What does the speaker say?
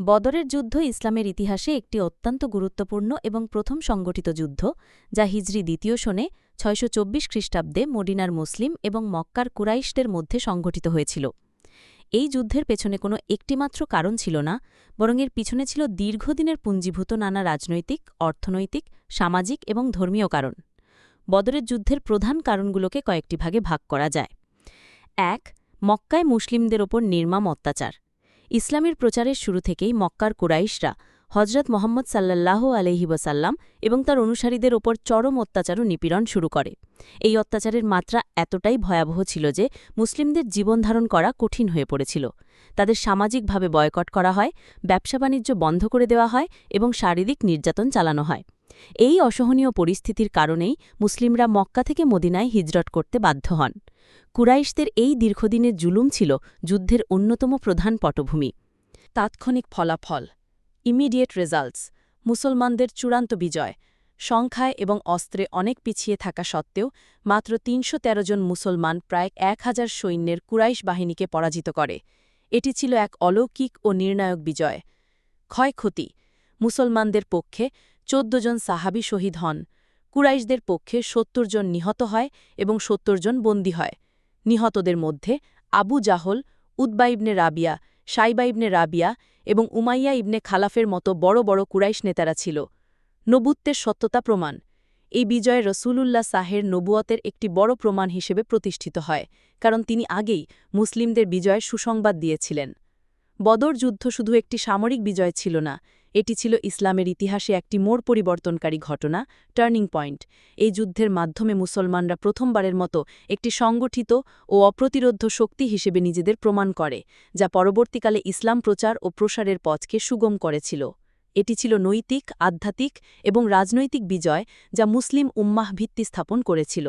বদরের যুদ্ধ ইসলামের ইতিহাসে একটি অত্যন্ত গুরুত্বপূর্ণ এবং প্রথম সংগঠিত যুদ্ধ, যা হিজরি দ্বিতীয় শোনে ছয়শো চব্বিশ খ্রিস্টাব্দে মডিনার মুসলিম এবং মক্কার কুরাইশদের মধ্যে সংঘটিত হয়েছিল। এই যুদ্ধের পেছনে কোনো একটিমাত্র কারণ ছিল না, বরং এর পিছনে ছিল দীর্ঘদিনের পুঞ্জীভূত নানা রাজনৈতিক, অর্থনৈতিক, সামাজিক এবং ধর্মীয় কারণ। বদরের যুদ্ধের প্রধান কারণগুলোকে কয়েকটি ভাগে ভাগ করা যায়। এক, মক্কায় মুসলিমদের ওপর নির্মাম অত্যাচার। ইসলামের প্রচারের শুরু থেকেই মক্কার কুরাইশরা হজরত মোহাম্মদ সাল্লাল্লাহু আলহি ওয়াসাল্লাম এবং তার অনুসারীদের ওপর চরম অত্যাচার ও নিপীড়ন শুরু করে। এই অত্যাচারের মাত্রা এতটাই ভয়াবহ ছিল যে মুসলিমদের জীবনধারণ করা কঠিন হয়ে পড়েছিল। তাদের সামাজিকভাবে বয়কট করা হয়, ব্যবসা বাণিজ্য বন্ধ করে দেওয়া হয় এবং শারীরিক নির্যাতন চালানো হয়। এই অসহনীয় পরিস্থিতির কারণেই মুসলিমরা মক্কা থেকে মদিনায় হিজরত করতে বাধ্য হন। কুরাইশদের এই দীর্ঘদিনের জুলুম ছিল যুদ্ধের অন্যতম প্রধান পটভূমি। তাৎক্ষণিক ফলাফল ইমিডিয়েট রেজাল্টস মুসলমানদের চূড়ান্ত বিজয়, সংখ্যায় এবং অস্ত্রে অনেক পিছিয়ে থাকা সত্ত্বেও মাত্র তিনশো তেরো জন মুসলমান প্রায় এক হাজার সৈন্যের কুরাইশ বাহিনীকে পরাজিত করে। এটি ছিল এক অলৌকিক ও নির্ণায়ক বিজয়। ক্ষয়ক্ষতি, মুসলমানদের পক্ষে চোদ্দ জন সাহাবি শহীদ হন। কুরাইশদের পক্ষে সত্তর জন নিহত হয় এবং সত্তর জন বন্দী হয়। নিহতদের মধ্যে আবু জাহল উদ্বা ইবনে রাবিয়া সাইবা ইবনে রাবিয়া এবং উমাইয়া ইবনে খালাফের মতো বড় বড় কুরাইশ নেতারা ছিল। নবুত্বের সত্যতা প্রমাণ। এই বিজয় রসুলুল্লাহ সাহের নবুয়তের একটি বড় প্রমাণ হিসেবে প্রতিষ্ঠিত হয়, কারণ তিনি আগেই মুসলিমদের বিজয়ের সুসংবাদ দিয়েছিলেন। বদর যুদ্ধ শুধু একটি সামরিক বিজয় ছিল না এটি ছিল ইসলামের ইতিহাসে একটি মোড় পরিবর্তনকারী ঘটনা, টার্নিং পয়েন্ট। এই যুদ্ধের মাধ্যমে মুসলমানরা প্রথমবারের মতো একটি সংগঠিত ও অপ্রতিরোধ্য শক্তি হিসেবে নিজেদের প্রমাণ করে, যা পরবর্তীকালে ইসলাম প্রচার ও প্রসারের পথকে সুগম করেছিল। এটি ছিল নৈতিক, আধ্যাত্মিক এবং রাজনৈতিক বিজয় যা মুসলিম উম্মাহ ভিত্তি স্থাপন করেছিল।